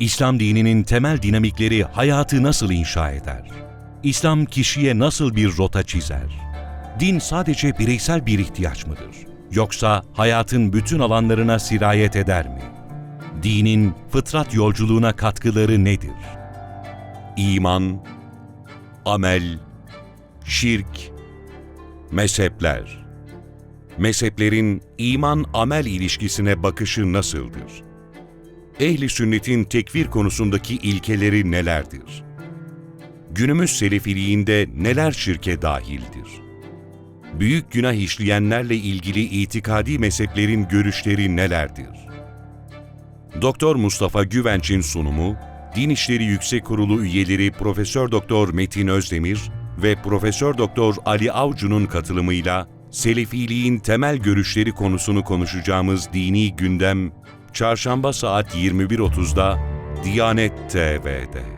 İslam dininin temel dinamikleri hayatı nasıl inşa eder? İslam kişiye nasıl bir rota çizer? Din sadece bireysel bir ihtiyaç mıdır? Yoksa hayatın bütün alanlarına sirayet eder mi? Dinin fıtrat yolculuğuna katkıları nedir? İman, amel, şirk, mezhepler. Mezheplerin iman-amel ilişkisine bakışı nasıldır? Ehli sünnetin tekfir konusundaki ilkeleri nelerdir? Günümüz selefiliğinde neler şirke dahildir? Büyük günah işleyenlerle ilgili itikadi mezheplerin görüşleri nelerdir? Doktor Mustafa Güvenç'in sunumu, Din İşleri Yüksek Kurulu üyeleri Profesör Doktor Metin Özdemir ve Profesör Doktor Ali Avcu'nun katılımıyla Selefiliğin temel görüşleri konusunu konuşacağımız dini gündem Çarşamba saat 21.30'da Diyanet TV'de.